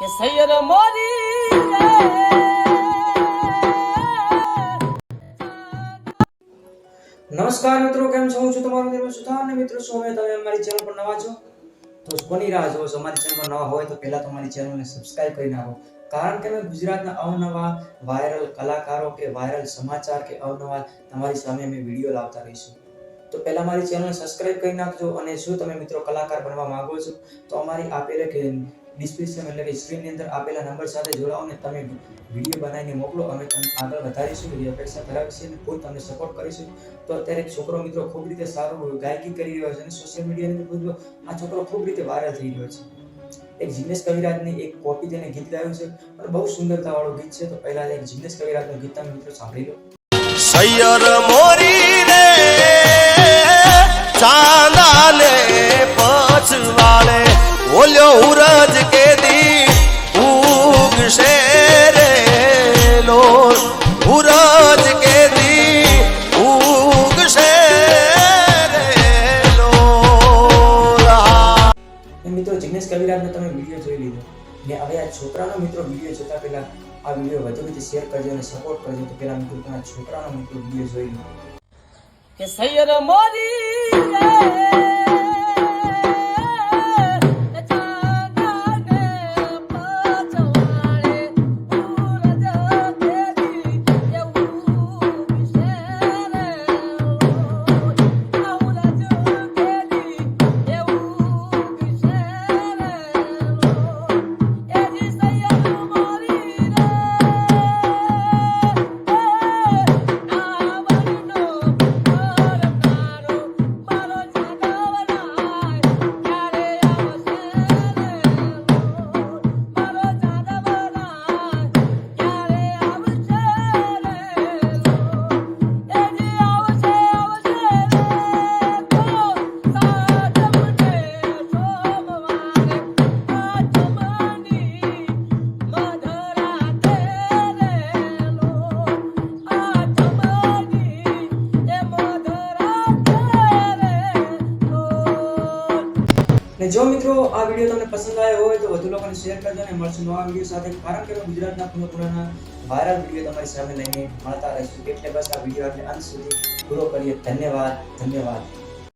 કે સૈયદ મોરી નમસ્કાર મિત્રો, કેમ છો? છું તમારો નિર્મળ સુથાર અને મિત્રો, શું હવે તમે અમારી ચેનલ પર નવા છો? તો કોની રાહ જો છો? અમારી ચેનલ પર નવા હોય તો પહેલા તમારી ચેનલને સબસ્ક્રાઇબ કરી નાખો. કારણ કે અમે ગુજરાતના અવનવા વાયરલ કલાકારો કે વાયરલ સમાચાર કે અવનવા તમારી સામે અમે વીડિયો લાવતા રહીશું. તો પહેલાં મારી ચેનલને સબસ્ક્રાઈબ કરી નાખજો અને જો તમે મિત્રો કલાકાર બનવા માગો છો, તો અમારી આપેલ ડિસ્ક્રિપ્શન એટલે કે સ્ક્રીનની અંદર આપેલા નંબર સાથે જોડાઓ અને તમે વીડિયો બનાવીને મોકલો. અમે તમને આગળ વધારીશું એવી અપેક્ષા ધરાવીશું અને ફૂલ તમને સપોર્ટ કરીશું. તો અત્યારે છોકરો મિત્રો ખૂબ રીતે સારું ગાયકી કરી રહ્યો છે અને સોશિયલ મીડિયાની અંદર આ છોકરો ખૂબ રીતે વાયરલ થઈ રહ્યો છે. એક જિગ્નેશ કવિરાજની એક કોપી તેને ગીત ગાયું છે અને બહુ સુંદરતા વાળું ગીત છે. તો પહેલા એક જિગ્નેશ કવિરાજનું ગીત તમે મિત્રો સાંભળી લો. સૈયર મોરી લોર ઉરજ કે દી ઉગશે મિત્રો જિગ્નેશ કવિરાજનો તમે વીડિયો જોઈ લીધો. ને હવે આ છોકરાનો મિત્રો વીડિયો જોતા પહેલા આ વીડિયો વધુ રીતે શેર કરજો અને સપોર્ટ કરજો. તો પેલા મિત્રો તમારા છોકરાનો મિત્રો વીડિયો જોઈ લો. કે સૈયદ મોરી ને જો મિત્રો આ વીડિયો તમને પસંદ આવ્યો હોય તો વધુ લોકોને શેર કરજો અને મળશું નવા વીડિયો સાથે. કારણ કે ગુજરાતના ખૂણે ખૂણાના વાયરલ વીડિયો તમારી સામે લઈને મળતા રહીશું. એટલે બસ આ વીડિયો આપણે અંત સુધી પૂરો કરીએ. ધન્યવાદ ધન્યવાદ.